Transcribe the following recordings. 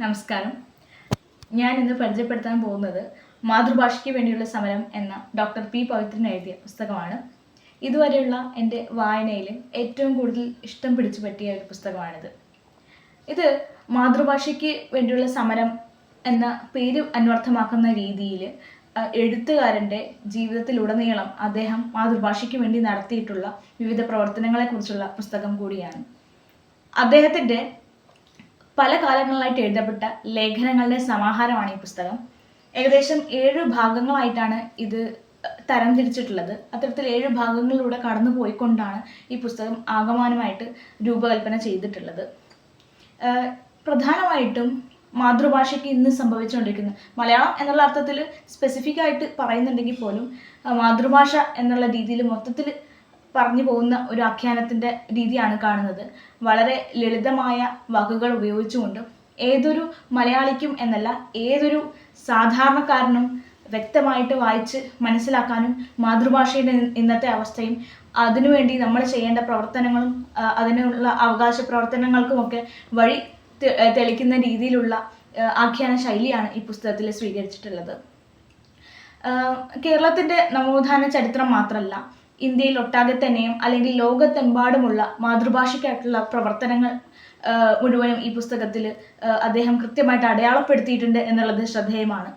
നമസ്കാരം. ഞാൻ ഇന്ന് പരിചയപ്പെടുത്താൻ പോകുന്നത് മാതൃഭാഷയ്ക്ക് വേണ്ടിയുള്ള സമരം എന്ന ഡോക്ടർ പി പവിത്രൻ എഴുതിയ പുസ്തകമാണ്. ഇതുവരെയുള്ള എന്റെ വായനയിൽ ഏറ്റവും കൂടുതൽ ഇഷ്ടം പിടിച്ചു പറ്റിയ ഒരു പുസ്തകമാണിത്. ഇത് മാതൃഭാഷയ്ക്ക് വേണ്ടിയുള്ള സമരം എന്ന പേര് അന്വർത്ഥമാക്കുന്ന രീതിയിൽ എഴുത്തുകാരന്റെ ജീവിതത്തിലുടനീളം അദ്ദേഹം മാതൃഭാഷയ്ക്ക് വേണ്ടി നടത്തിയിട്ടുള്ള വിവിധ പ്രവർത്തനങ്ങളെക്കുറിച്ചുള്ള പുസ്തകം കൂടിയാണ്. അദ്ദേഹത്തിന്റെ പല കാലങ്ങളിലായിട്ട് എഴുതപ്പെട്ട ലേഖനങ്ങളുടെ സമാഹാരമാണ് ഈ പുസ്തകം. ഏകദേശം ഏഴ് ഭാഗങ്ങളായിട്ടാണ് ഇത് തരംതിരിച്ചിട്ടുള്ളത്. അത്തരത്തിൽ ഏഴ് ഭാഗങ്ങളിലൂടെ കടന്നു പോയിക്കൊണ്ടാണ് ഈ പുസ്തകം ആകമാനമായിട്ട് രൂപകൽപ്പന ചെയ്തിട്ടുള്ളത്. പ്രധാനമായിട്ടും മാതൃഭാഷയ്ക്ക് ഇന്ന് സംഭവിച്ചുകൊണ്ടിരിക്കുന്നത് മലയാളം എന്നുള്ള അർത്ഥത്തിൽ സ്പെസിഫിക് ആയിട്ട് പറയുന്നുണ്ടെങ്കിൽ പോലും മാതൃഭാഷ എന്നുള്ള രീതിയിൽ മൊത്തത്തിൽ പറഞ്ഞു പോകുന്ന ഒരു ആഖ്യാനത്തിന്റെ രീതിയാണ് കാണുന്നത്. വളരെ ലളിതമായ വാക്കുകൾ ഉപയോഗിച്ചുകൊണ്ട് ഏതൊരു മലയാളിക്കും എന്നല്ല ഏതൊരു സാധാരണക്കാരനും വ്യക്തമായിട്ട് വായിച്ച് മനസ്സിലാക്കാനും മാതൃഭാഷയുടെ ഇന്നത്തെ അവസ്ഥയും അതിനുവേണ്ടി നമ്മൾ ചെയ്യേണ്ട പ്രവർത്തനങ്ങളും അതിനുള്ള അവകാശ പ്രവർത്തനങ്ങൾക്കുമൊക്കെ വഴി തെളിക്കുന്ന രീതിയിലുള്ള ആഖ്യാന ശൈലിയാണ് ഈ പുസ്തകത്തിൽ സ്വീകരിച്ചിട്ടുള്ളത്. കേരളത്തിന്റെ നവോത്ഥാന ചരിത്രം മാത്രമല്ല ഇന്ത്യയിൽ ഒട്ടാകെ തന്നെയും അല്ലെങ്കിൽ ലോകത്തെമ്പാടുമുള്ള മാതൃഭാഷയ്ക്കായിട്ടുള്ള പ്രവർത്തനങ്ങൾ മുഴുവനും ഈ പുസ്തകത്തിൽ അദ്ദേഹം കൃത്യമായിട്ട് അടയാളപ്പെടുത്തിയിട്ടുണ്ട് എന്നുള്ളത് ശ്രദ്ധേയമാണ്.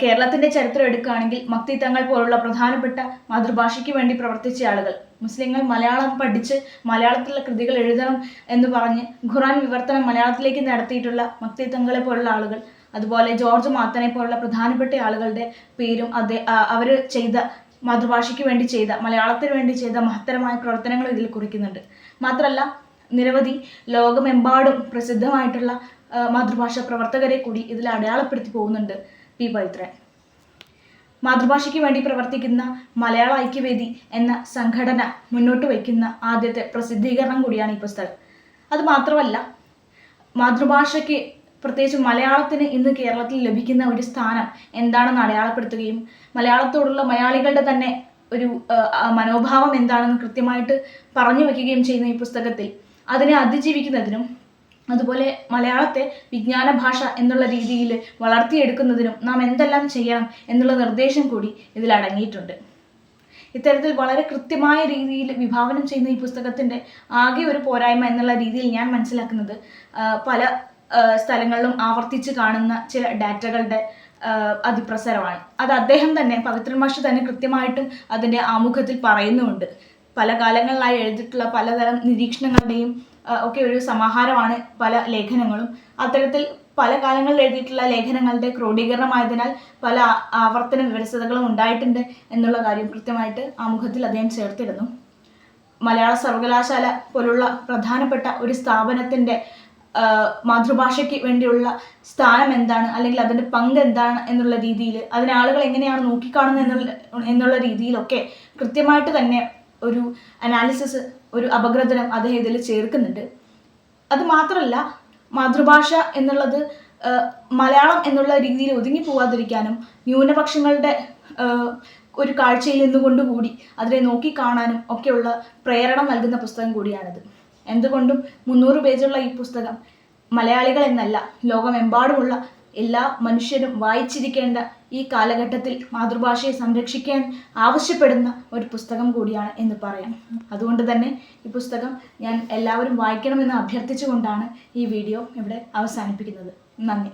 കേരളത്തിന്റെ ചരിത്രം എടുക്കുകയാണെങ്കിൽ മക്തി തങ്ങൾ പോലുള്ള പ്രധാനപ്പെട്ട മാതൃഭാഷയ്ക്ക് വേണ്ടി പ്രവർത്തിച്ച ആളുകൾ മുസ്ലിങ്ങൾ മലയാളം പഠിച്ച് മലയാളത്തിലുള്ള കൃതികൾ എഴുതണം എന്ന് പറഞ്ഞ് ഖുറാൻ വിവർത്തനം മലയാളത്തിലേക്ക് നടത്തിയിട്ടുള്ള മക്തി തങ്ങളെ പോലുള്ള ആളുകൾ അതുപോലെ ജോർജ് മാത്തനെ പോലുള്ള പ്രധാനപ്പെട്ട ആളുകളുടെ പേരും അദ്ദേഹം അവർ ചെയ്ത മാതൃഭാഷയ്ക്ക് വേണ്ടി ചെയ്ത മലയാളത്തിന് വേണ്ടി ചെയ്ത മഹത്തരമായ പ്രവർത്തനങ്ങൾ ഇതിൽ കുറിക്കുന്നുണ്ട്. മാത്രമല്ല നിരവധി ലോകമെമ്പാടും പ്രസിദ്ധമായിട്ടുള്ള മാതൃഭാഷ പ്രവർത്തകരെ കൂടി ഇതിൽ അടയാളപ്പെടുത്തി പോകുന്നുണ്ട് പി പവിത്രൻ. മാതൃഭാഷയ്ക്ക് വേണ്ടി പ്രവർത്തിക്കുന്ന മലയാള ഐക്യവേദി എന്ന സംഘടന മുന്നോട്ട് വയ്ക്കുന്ന ആദ്യത്തെ പ്രസിദ്ധീകരണം കൂടിയാണ് ഈ പുസ്തകം. അത് മാത്രമല്ല മാതൃഭാഷയ്ക്ക് പ്രത്യേകിച്ച് മലയാളത്തിന് ഇന്ന് കേരളത്തിൽ ലഭിക്കുന്ന ഒരു സ്ഥാനം എന്താണെന്ന് അടയാളപ്പെടുത്തുകയും മലയാളത്തോടുള്ള മലയാളികളുടെ തന്നെ ഒരു മനോഭാവം എന്താണെന്ന് കൃത്യമായിട്ട് പറഞ്ഞു വയ്ക്കുകയും ചെയ്യുന്ന ഈ പുസ്തകത്തിൽ. അതിനെ അതിജീവിക്കുന്നതിനും അതുപോലെ മലയാളത്തെ വിജ്ഞാന ഭാഷ എന്നുള്ള രീതിയിൽ വളർത്തിയെടുക്കുന്നതിനും നാം എന്തെല്ലാം ചെയ്യണം എന്നുള്ള നിർദ്ദേശം കൂടി ഇതിൽ അടങ്ങിയിട്ടുണ്ട്. ഇത്തരത്തിൽ വളരെ കൃത്യമായ രീതിയിൽ വിഭാവനം ചെയ്യുന്ന ഈ പുസ്തകത്തിന്റെ ആകെ ഒരു പോരായ്മ എന്നുള്ള രീതിയിൽ ഞാൻ മനസ്സിലാക്കുന്നത് പല സ്ഥലങ്ങളിലും ആവർത്തിച്ച് കാണുന്ന ചില ഡാറ്റകളുടെ അതിപ്രസരമാണ്. അത് അദ്ദേഹം തന്നെ പവിത്രൻ മാഷ് തന്നെ കൃത്യമായിട്ടും അതിന്റെ ആമുഖത്തിൽ പറയുന്നുമുണ്ട്. പല കാലങ്ങളിലായി എഴുതിയിട്ടുള്ള പലതരം നിരീക്ഷണങ്ങളുടെയും ഒക്കെ ഒരു സമാഹാരമാണ് പല ലേഖനങ്ങളും. അത്തരത്തിൽ പല കാലങ്ങളിൽ എഴുതിയിട്ടുള്ള ലേഖനങ്ങളുടെ ക്രോഡീകരണമായതിനാൽ പല ആവർത്തന വിവരസതകളും ഉണ്ടായിട്ടുണ്ട് എന്നുള്ള കാര്യം കൃത്യമായിട്ട് ആമുഖത്തിൽ അദ്ദേഹം ചേർത്തിരുന്നു. മലയാള സർവകലാശാല പോലുള്ള പ്രധാനപ്പെട്ട ഒരു സ്ഥാപനത്തിന്റെ മാതൃഭാഷയ്ക്ക് വേണ്ടിയുള്ള സ്ഥാനം എന്താണ്? അല്ലെങ്കിൽ അതിന്റെ പങ്ക് എന്താണ് എന്നുള്ള രീതിയിൽ അതിനെ ആളുകൾ എങ്ങനെയാണ് നോക്കിക്കാണുന്നത് എന്നുള്ള എന്നുള്ള രീതിയിലൊക്കെ കൃത്യമായിട്ട് തന്നെ ഒരു അനാലിസിസ് ഒരു അപഗ്രഥനം അദ്ദേഹം ഇതിൽ ചേർക്കുന്നുണ്ട്. അത് മാത്രമല്ല മാതൃഭാഷ എന്നുള്ളത് മലയാളം എന്നുള്ള രീതിയിൽ ഒതുങ്ങി പോവാതിരിക്കാനും ന്യൂനപക്ഷങ്ങളുടെ ഒരു കാഴ്ചയിൽ നിന്നുകൊണ്ടുകൂടി അതിനെ നോക്കിക്കാണാനും ഒക്കെയുള്ള പ്രേരണ നൽകുന്ന പുസ്തകം കൂടിയാണിത്. എന്തുകൊണ്ടും മുന്നൂറ് പേജുള്ള ഈ പുസ്തകം മലയാളികൾ എന്നല്ല ലോകമെമ്പാടുമുള്ള എല്ലാ മനുഷ്യരും വായിച്ചിരിക്കേണ്ട ഈ കാലഘട്ടത്തിൽ മാതൃഭാഷയെ സംരക്ഷിക്കാൻ ആവശ്യപ്പെടുന്ന ഒരു പുസ്തകം കൂടിയാണ് എന്ന് പറയാം. അതുകൊണ്ട് തന്നെ ഈ പുസ്തകം ഞാൻ എല്ലാവരും വായിക്കണമെന്ന് അഭ്യർത്ഥിച്ചുകൊണ്ടാണ് ഈ വീഡിയോ ഇവിടെ അവസാനിപ്പിക്കുന്നത്. നന്ദി.